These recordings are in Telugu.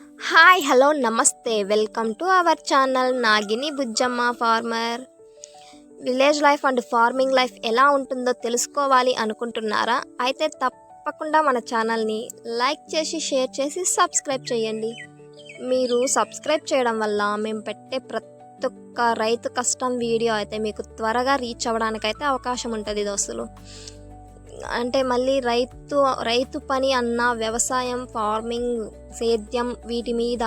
హాయ్ హలో నమస్తే. Welcome to our channel Nagini Bujjamma farmer. Village life and farming life ఎలా ఉంటుందో తెలుసుకోవాలి అనుకుంటున్నారా? అయితే తప్పకుండా మన ఛానల్ని లైక్ చేసి షేర్ చేసి సబ్స్క్రైబ్ చేయండి. మీరు సబ్స్క్రైబ్ చేయడం వల్ల మేము పెట్టే ప్రతి ఒక్క రైతు కష్టం వీడియో అయితే మీకు త్వరగా రీచ్ అవ్వడానికైతే అవకాశం ఉంటుంది దోస్తులు. అంటే మళ్ళీ రైతు రైతు పని అన్న వ్యవసాయం ఫార్మింగ్ సేద్యం వీటి మీద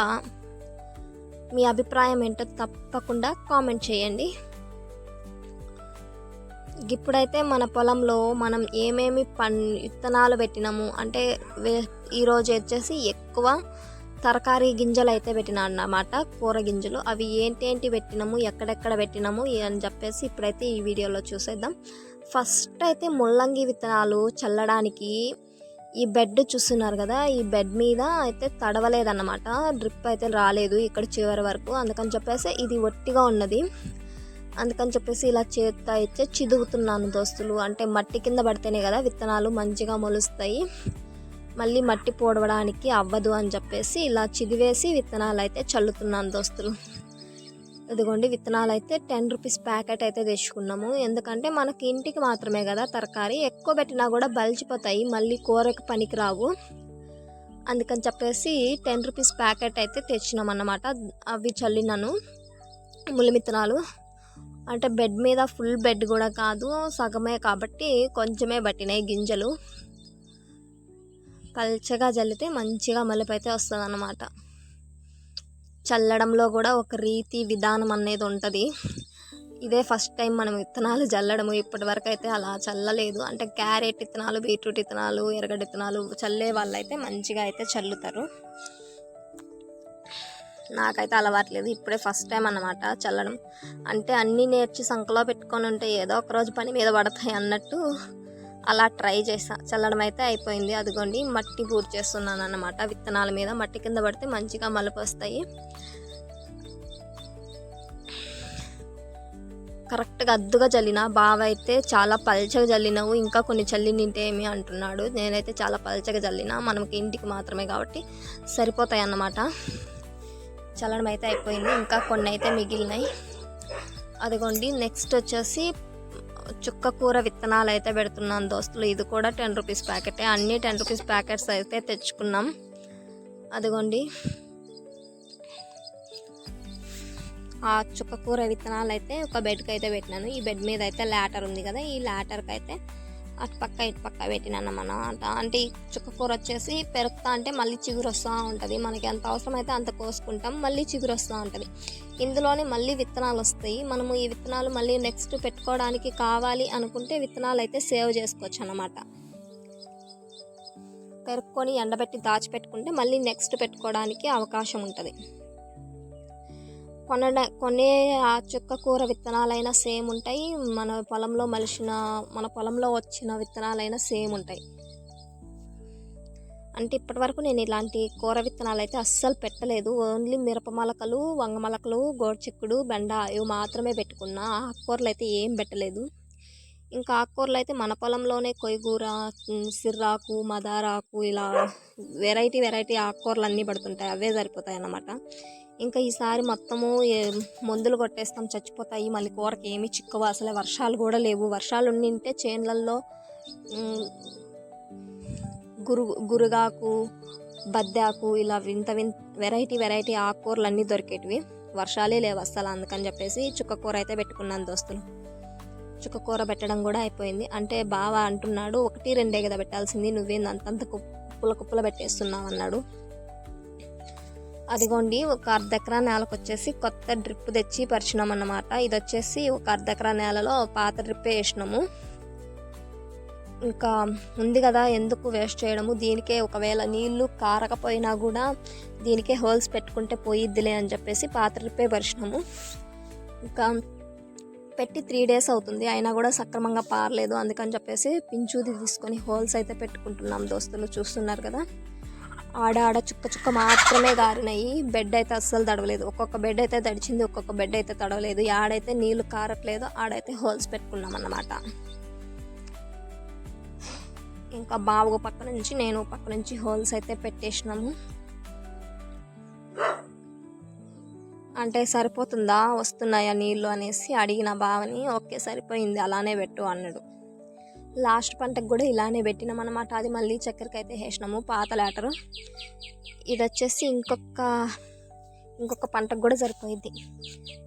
మీ అభిప్రాయం ఏంటో తప్పకుండా కామెంట్ చేయండి. ఇప్పుడైతే మన పొలంలో మనం ఏమేమి పన్ విత్తనాలు పెట్టినాము? అంటే వే ఈరోజు వచ్చేసి ఎక్కువ తరకారీ గింజలు అయితే పెట్టినా అన్నమాట. కూర గింజలు. అవి ఏంటేంటి పెట్టినాము? ఎక్కడెక్కడ పెట్టినాము? అని చెప్పేసి ఇప్పుడైతే ఈ వీడియోలో చూసేద్దాం. ఫస్ట్ అయితే ముల్లంగి విత్తనాలు చల్లడానికి ఈ బెడ్ చూస్తున్నారు కదా ఈ బెడ్ మీద అయితే తడవలేదన్నమాట. డ్రిప్ అయితే రాలేదు ఇక్కడ చివరి వరకు. అందుకని చెప్పేసి ఇది ఒట్టిగా ఉన్నది. అందుకని చెప్పేసి ఇలా చేత్తో అయితే చిదుగుతున్నాను దోస్తులు. అంటే మట్టి కింద పడితేనే కదా విత్తనాలు మంచిగా మొలుస్తాయి. మళ్ళీ మట్టి పోడవడానికి అవ్వదు అని చెప్పేసి ఇలా చిదివేసి విత్తనాలు అయితే చల్లుతున్నాను దోస్తులు. ఇదిగోండి విత్తనాలు అయితే టెన్ రూపీస్ ప్యాకెట్ అయితే తెచ్చుకున్నాము. ఎందుకంటే మనకి ఇంటికి మాత్రమే కదా తరకారీ ఎక్కువ పెట్టినా కూడా బలిచిపోతాయి మళ్ళీ కూరకి పనికి రావు అందుకని చెప్పేసి టెన్ రూపీస్ ప్యాకెట్ అయితే తెచ్చినాం అన్నమాట అవి చల్లినాను ముళ్ళు విత్తనాలు అంటే బెడ్ మీద ఫుల్ బెడ్ కూడా కాదు సగమే కాబట్టి కొంచెమే పట్టినాయి గింజలు. పల్చగా జల్లితే మంచిగా మలుపు అయితే వస్తుంది అన్నమాట చల్లడంలో కూడా ఒక రీతి విధానం అనేది ఉంటుంది. ఇదే ఫస్ట్ టైం మనం విత్తనాలు చల్లడము. ఇప్పటి వరకు అయితే అలా చల్లలేదు. అంటే క్యారెట్ విత్తనాలు బీట్రూట్ విత్తనాలు ఎర్రగడ్డ విత్తనాలు చల్లే వాళ్ళు అయితే మంచిగా అయితే చల్లుతారు. నాకైతే అలవాట్లేదు. ఇప్పుడే ఫస్ట్ టైం అన్నమాట చల్లడం. అంటే అన్నీ నేర్చి సంకలో పెట్టుకొని ఉంటే ఏదో ఒక రోజు పని మీద పడతాయి అన్నట్టు అలా ట్రై చేసా చల్లడం అయితే అయిపోయింది. అదిగోండి మట్టి పూర్తి చేస్తున్నాను అన్నమాట విత్తనాల మీద మట్టి కింద పడితే మంచిగా మలుపు వస్తాయి కరెక్ట్గా అద్దుగా చల్లిన బావ అయితే చాలా పల్చగా చల్లినవు ఇంకా కొన్ని చల్లి నింటే ఏమి అంటున్నాడు. నేనైతే చాలా పల్చగా చల్లిన మనకి ఇంటికి మాత్రమే కాబట్టి సరిపోతాయి అన్నమాట చల్లడం అయితే అయిపోయింది. ఇంకా కొన్ని అయితే మిగిలినాయి. అదిగోండి నెక్స్ట్ వచ్చేసి చుక్క కూర విత్తనాలు అయితే పెడుతున్నాను దోస్తులు. ఇది కూడా టెన్ రూపీస్ ప్యాకెటే. అన్నీ టెన్ రూపీస్ ప్యాకెట్స్ అయితే తెచ్చుకున్నాం. అదిగోండి. ఆ చుక్క కూర విత్తనాలు అయితే ఒక బెడ్కి అయితే పెట్టినాను. ఈ బెడ్ మీద అయితే లాటర్ ఉంది కదా ఈ లాటర్కి అయితే అటు పక్క ఇటు పక్క పెట్టినాను అన్నమాట అంటే ఈ చుక్క కూర వచ్చేసి పెరుగుతా అంటే మళ్ళీ చిగురు వస్తూ ఉంటుంది. మనకి ఎంత అవసరమైతే అంత కోసుకుంటాం మళ్ళీ చిగురు వస్తూ ఉంటుంది. ఇందులోనే మళ్ళీ విత్తనాలు వస్తాయి. మనము ఈ విత్తనాలు మళ్ళీ నెక్స్ట్ పెట్టుకోవడానికి కావాలి అనుకుంటే విత్తనాలు అయితే సేవ్ చేసుకోవచ్చు అన్నమాట. పెరుక్కొని ఎండబెట్టి దాచిపెట్టుకుంటే మళ్ళీ నెక్స్ట్ పెట్టుకోవడానికి అవకాశం ఉంటుంది. కొనడ కొనే ఆ చుక్క కూర విత్తనాలైనా సేమ్ ఉంటాయి. మన పొలంలో మలిసిన మన పొలంలో వచ్చిన విత్తనాలైనా సేమ్ ఉంటాయి. అంటే ఇప్పటి వరకు నేను ఇలాంటి కూర విత్తనాలు అయితే అస్సలు పెట్టలేదు. ఓన్లీ మిరప మొలకలు వంగ మొలకలు గోడ్చిక్కుడు బెండ ఇవి మాత్రమే పెట్టుకున్నా. ఆకుకూరలు అయితే ఏం పెట్టలేదు. ఇంకా ఆకుకూరలు అయితే మన పొలంలోనే కొయ్యగూర సిర్రాకు మదారాకు ఇలా వెరైటీ వెరైటీ ఆకుకూరలు అన్నీ పడుతుంటాయి. అవే సరిపోతాయి అన్నమాట ఇంకా ఈసారి మొత్తము మందులు కొట్టేస్తాం చచ్చిపోతాయి. మళ్ళీ కూరకి ఏమి చిక్కవు. అసలే వర్షాలు కూడా లేవు. వర్షాలు ఉండింటే చేన్లల్లో గురు గురుగాకు బద్దాకు ఇలా వింత వింత వెరైటీ వెరైటీ ఆకుకూరలు అన్నీ దొరికేటివి. వర్షాలే లేవు అస్సలు అందుకని చెప్పేసి చుక్కకూర అయితే పెట్టుకున్నాను దోస్తులు. చుక్కకూర పెట్టడం కూడా అయిపోయింది. అంటే బావ అంటున్నాడు ఒకటి రెండే కదా పెట్టాల్సింది. నువ్వేంది అంతంత కుప్పల కుప్పల పెట్టేస్తున్నావు అన్నాడు. అదిగోండి ఒక అర్ధ ఎకరా నేలకు వచ్చేసి కొత్త డ్రిప్ తెచ్చి పరిచినాం అన్నమాట ఇది వచ్చేసి ఒక అర్ధ ఎకరా నేలలో పాత డ్రిప్ వేసినాము. ఇంకా ఉంది కదా ఎందుకు వేస్ట్ చేయడము? దీనికే ఒకవేళ నీళ్ళు కారకపోయినా కూడా దీనికే హోల్స్ పెట్టుకుంటే పోయిద్దిలే అని చెప్పేసి పాత డ్రిప్పే పరిచినాము. ఇంకా పెట్టి త్రీ డేస్ అవుతుంది అయినా కూడా సక్రమంగా పారలేదు. అందుకని చెప్పేసి పించూది తీసుకొని హోల్స్ అయితే పెట్టుకుంటున్నాం దోస్తులు చూస్తున్నారు కదా. ఆడ ఆడ చుక్క చుక్క మాత్రమే గారినాయి. బెడ్ అయితే అస్సలు తడవలేదు. ఒక్కొక్క బెడ్ అయితే తడిచింది ఒక్కొక్క బెడ్ అయితే తడవలేదు. ఆడైతే నీళ్ళు కారట్లేదు ఆడైతే హోల్స్ పెట్టుకున్నాం అన్నమాట. ఇంకా బావు పక్క నుంచి నేను పక్క నుంచి హోల్స్ అయితే పెట్టేసినాము. అంటే సరిపోతుందా? వస్తున్నాయా నీళ్ళు అనేసి అడిగిన బావని ఓకే సరిపోయింది అలానే పెట్టు అన్నాడు. లాస్ట్ పంటకు కూడా ఇలానే పెట్టినాం అనమాట అది మళ్ళీ చక్కెరకి అయితే వేసినాము పాత లేటరు ఇది వచ్చేసి ఇంకొక ఇంకొక పంటకు కూడా సరిపోయింది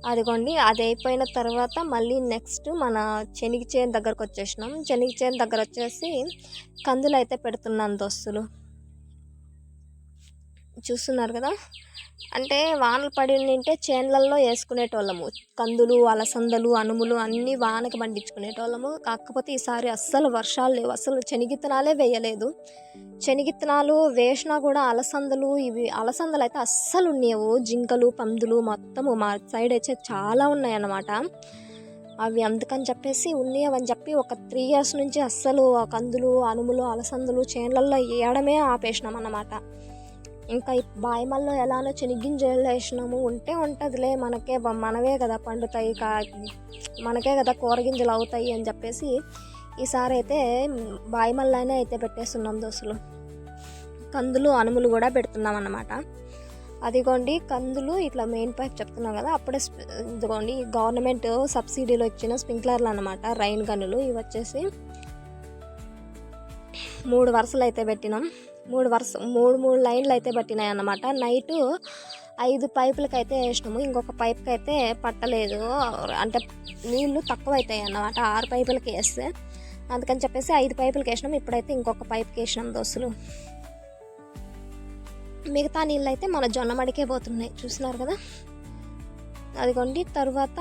అదిగోండి అది అయిపోయిన తర్వాత మళ్ళీ నెక్స్ట్ మన శనగ చేను దగ్గరకు వచ్చేసినాం. శనగ చేను దగ్గర వచ్చేసి కందులు అయితే పెడుతున్నాను దోస్తులు. చూస్తున్నారు కదా? అంటే వానలు పడి ఉంటే చేన్లల్లో వేసుకునేటోళ్ళము. కందులు అలసందలు అనుములు అన్నీ వానకి పండించుకునేటోళ్ళము. కాకపోతే ఈసారి అస్సలు వర్షాలు లేవు. అసలు శనిగిత్తనాలే వేయలేదు. శనిగిత్తనాలు వేసినా కూడా అలసందలు ఇవి అలసందలు అయితే అస్సలు ఉండేవు. జింకలు పందులు మొత్తము మా సైడ్ అయితే చాలా ఉన్నాయన్నమాట. అవి అందుకని చెప్పేసి ఉన్నాయని చెప్పి ఒక త్రీ ఇయర్స్ నుంచి అస్సలు కందులు అనుములు అలసందలు చేన్లల్లో వేయడమే ఆపేసినాం అన్నమాట ఇంకా ఈ బాయిమల్లో ఎలానో చెనిగ్గింజలు వేసినాము ఉంటే ఉంటుందిలే మనకే మనవే కదా పండుతాయి కా మనకే కదా కూరగింజలు అవుతాయి అని చెప్పేసి ఈసారి అయితే బాయిమల్లానే అయితే పెట్టేస్తున్నాం దోశలు. కందులు అనుములు కూడా పెడుతున్నాం అన్నమాట. అదిగోండి కందులు ఇట్లా మెయిన్ పైప్ చెప్తున్నాం కదా అప్పుడే ఇదిగోండి గవర్నమెంట్ సబ్సిడీలో ఇచ్చిన స్ప్రింక్లర్లు అనమాట రైన్ గన్నులు ఇవి వచ్చేసి మూడు వరుసలు అయితే పెట్టినాం. మూడు వరుస మూడు మూడు లైన్లు అయితే పట్టినాయి అన్నమాట. నైటు ఐదు పైపులకి అయితే వేసినాము. ఇంకొక పైప్కి అయితే పట్టలేదు. అంటే నీళ్ళు తక్కువ అవుతాయి అన్నమాట. ఆరు పైపులకి వేస్తే. అందుకని చెప్పేసి ఐదు పైపులకి వేసినాం. ఇప్పుడైతే ఇంకొక పైప్కి వేసినాం దోస్తులు. మిగతా నీళ్ళు అయితే మన జొన్న మడికే పోతున్నాయి. చూస్తున్నారు కదా? అదిగోండి. తర్వాత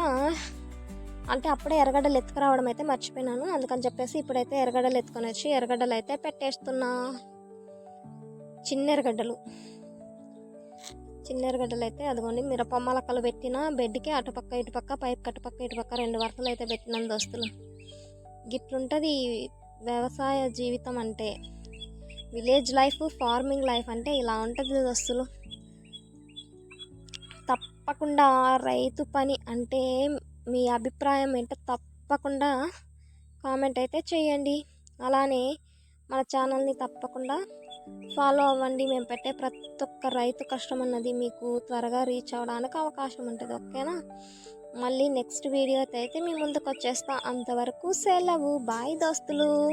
అంటే అప్పుడే ఎర్రగడ్డలు ఎత్తుకురావడం అయితే మర్చిపోయినాను. అందుకని చెప్పేసి ఇప్పుడైతే ఎర్రగడ్డలు ఎత్తుకొని వచ్చి ఎర్రగడ్డలు అయితే పెట్టేస్తున్నా. చిన్న ఎర్రగడ్డలు చిన్న ఎర్రగడ్డలు అయితే అదిగోండి మిరప మొలకలు పెట్టిన బెడ్కి అటుపక్క ఇటుపక్క పైప్ కట్టుపక్క ఇటుపక్క రెండు వరసలు అయితే పెట్టినాను దోస్తులు. గిట్లుంటుంది వ్యవసాయ జీవితం అంటే విలేజ్ లైఫ్ ఫార్మింగ్ లైఫ్ అంటే ఇలా ఉంటుంది దోస్తులు. తప్పకుండా రైతు పని అంటే మీ అభిప్రాయం ఏంటో తప్పకుండా కామెంట్ అయితే చేయండి. అలానే మన ఛానల్ని తప్పకుండా ఫాలో అవ్వండి. మేము పెట్టే ప్రతి ఒక్క రైతు కష్టం అన్నది మీకు త్వరగా రీచ్ అవ్వడానికి అవకాశం ఉంటుంది. ఓకేనా? మళ్ళీ నెక్స్ట్ వీడియోతో అయితే మీ ముందుకు వచ్చేస్తా. అంతవరకు సెలవు. బాయ్ దోస్తులు.